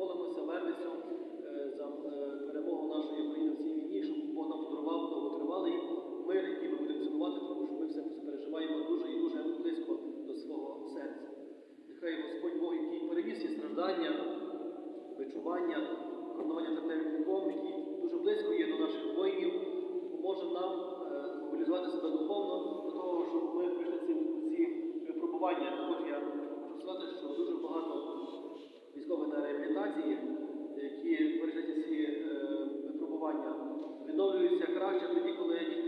молимося, вервицю е, за е, перемогу нашої України в цій війні, щоб Бог нам подарував довготривалий мир, який ми будемо цінувати, тому що ми все переживаємо дуже і дуже близько до свого серця. Нехай Господь Бог, який перевіз і страждання. відновлююся краще тоді, коли я